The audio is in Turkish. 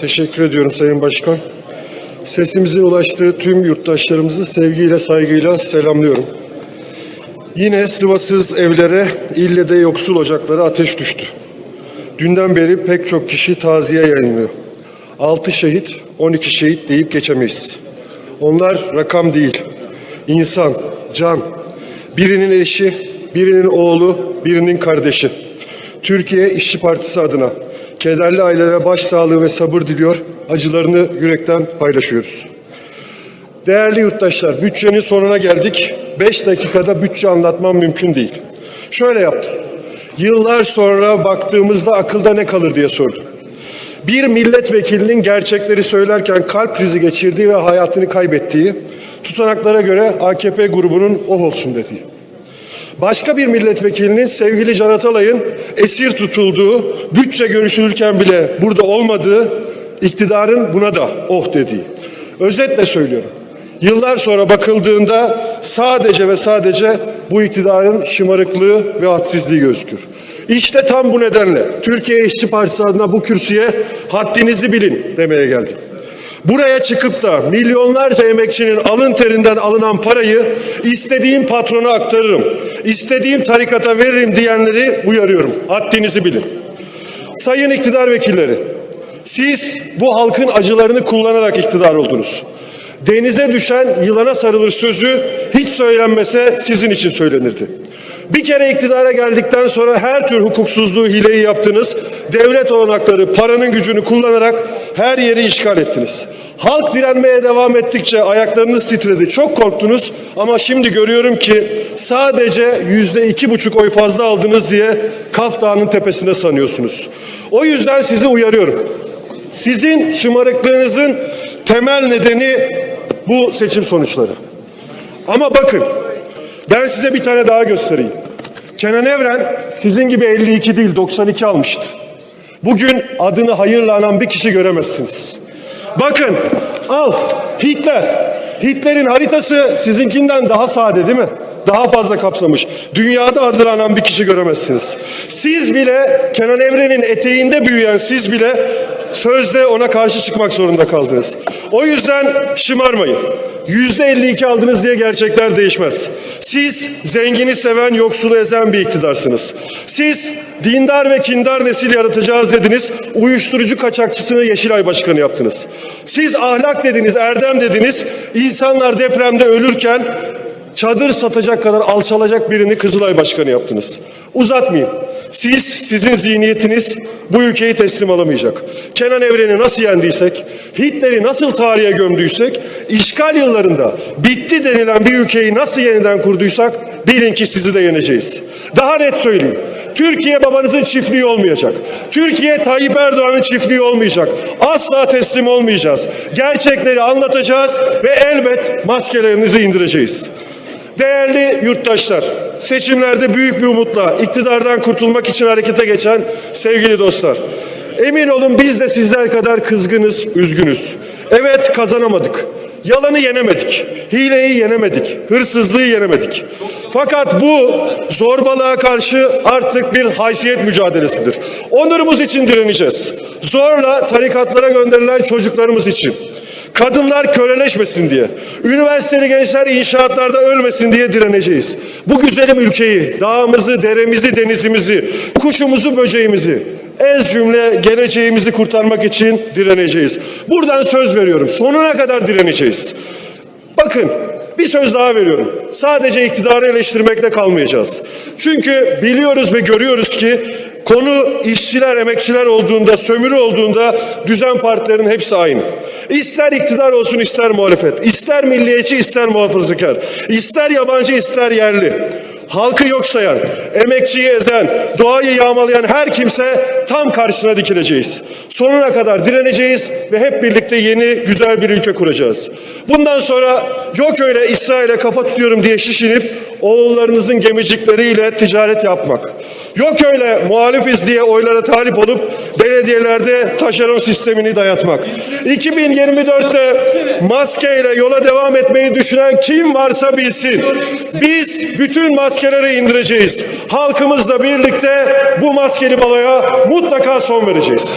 Teşekkür ediyorum Sayın Başkan. Sesimizin ulaştığı tüm yurttaşlarımızı sevgiyle, saygıyla selamlıyorum. Yine sıvasız evlere, ille de yoksul ocaklara ateş düştü. Dünden beri pek çok kişi taziye yayınlıyor. 6 şehit, 12 şehit deyip geçemeyiz. Onlar rakam değil, insan, can. Birinin eşi, birinin oğlu, birinin kardeşi. Türkiye İşçi Partisi adına kederli ailelere başsağlığı ve sabır diliyor, acılarını yürekten paylaşıyoruz. Değerli yurttaşlar, bütçenin sonuna geldik. 5 dakikada bütçe anlatmam mümkün değil. Şöyle yaptım. Yıllar sonra baktığımızda akılda ne kalır diye sordum. Bir milletvekilinin gerçekleri söylerken kalp krizi geçirdiği ve hayatını kaybettiği, tutanaklara göre AKP grubunun oh olsun dediği. Başka bir milletvekilinin sevgili Can Atalay'ın esir tutulduğu, bütçe görüşülürken bile burada olmadığı, iktidarın buna da oh dediği. Özetle söylüyorum. Yıllar sonra bakıldığında sadece ve sadece bu iktidarın şımarıklığı ve hadsizliği gözükür. İşte tam bu nedenle Türkiye İşçi Partisi adına bu kürsüye haddinizi bilin demeye geldim. Buraya çıkıp da milyonlarca emekçinin alın terinden alınan parayı istediğim patrona aktarırım, istediğim tarikata veririm diyenleri uyarıyorum. Haddinizi bilin. Sayın iktidar vekilleri, siz bu halkın acılarını kullanarak iktidar oldunuz. Denize düşen yılana sarılır sözü hiç söylenmese sizin için söylenirdi. Bir kere iktidara geldikten sonra her tür hukuksuzluğu, hileyi yaptınız. Devlet olanakları, paranın gücünü kullanarak her yeri işgal ettiniz. Halk direnmeye devam ettikçe ayaklarınız titredi. Çok korktunuz ama şimdi görüyorum ki sadece yüzde iki buçuk oy fazla aldınız diye Kaf Dağı'nın tepesinde sanıyorsunuz. O yüzden sizi uyarıyorum. Sizin şımarıklığınızın temel nedeni bu seçim sonuçları. Ama bakın ben size bir tane daha göstereyim. Kenan Evren sizin gibi 52 değil 92 almıştı. Bugün adını hayırla anan bir kişi göremezsiniz. Bakın al Hitler. Hitler'in haritası sizinkinden daha sade değil mi? Daha fazla kapsamış. Dünyada adını anan bir kişi göremezsiniz. Siz bile Kenan Evren'in eteğinde büyüyen siz bile sözde ona karşı çıkmak zorunda kaldınız. O yüzden şımarmayın. Yüzde 52 aldınız diye gerçekler değişmez. Siz zengini seven, yoksulu ezen bir iktidarsınız. Siz dindar ve kindar nesil yaratacağız dediniz. Uyuşturucu kaçakçısını Yeşilay Başkanı yaptınız. Siz ahlak dediniz, erdem dediniz. İnsanlar depremde ölürken çadır satacak kadar alçalacak birini Kızılay Başkanı yaptınız. Uzatmayayım. Siz, sizin zihniyetiniz bu ülkeyi teslim alamayacak. Kenan Evren'i nasıl yendiysek, Hitler'i nasıl tarihe gömdüysek, işgal yıllarında bitti denilen bir ülkeyi nasıl yeniden kurduysak bilin ki sizi de yeneceğiz. Daha net söyleyeyim. Türkiye babanızın çiftliği olmayacak. Türkiye Tayyip Erdoğan'ın çiftliği olmayacak. Asla teslim olmayacağız. Gerçekleri anlatacağız ve elbet maskelerinizi indireceğiz. Değerli yurttaşlar, seçimlerde büyük bir umutla iktidardan kurtulmak için harekete geçen sevgili dostlar. Emin olun biz de sizler kadar kızgınız, üzgünüz. Evet kazanamadık. Yalanı yenemedik. Hileyi yenemedik. Hırsızlığı yenemedik. Fakat bu zorbalığa karşı artık bir haysiyet mücadelesidir. Onurumuz için direneceğiz. Zorla tarikatlara gönderilen çocuklarımız için. Kadınlar köleleşmesin diye, üniversiteli gençler inşaatlarda ölmesin diye direneceğiz. Bu güzelim ülkeyi, dağımızı, deremizi, denizimizi, kuşumuzu, böceğimizi, ez cümle geleceğimizi kurtarmak için direneceğiz. Buradan söz veriyorum, sonuna kadar direneceğiz. Bakın bir söz daha veriyorum. Sadece iktidarı eleştirmekle kalmayacağız. Çünkü biliyoruz ve görüyoruz ki konu işçiler, emekçiler olduğunda, sömürü olduğunda düzen partilerin hepsi aynı. İster iktidar olsun ister muhalefet, ister milliyetçi ister muhafazakar, ister yabancı ister yerli. Halkı yok sayan, emekçiyi ezen, doğayı yağmalayan her kimse tam karşısına dikileceğiz. Sonuna kadar direneceğiz ve hep birlikte yeni güzel bir ülke kuracağız. Bundan sonra yok öyle İsrail'e kafa tutuyorum diye şişinip oğullarınızın gemicikleriyle ticaret yapmak. Yok öyle muhalifiz diye oylara talip olup belediyelerde taşeron sistemini dayatmak. 2024'te maskeyle yola devam etmeyi düşünen kim varsa bilsin. Biz bütün maskeleri indireceğiz. Halkımızla birlikte bu maskeli baloya mutlaka son vereceğiz.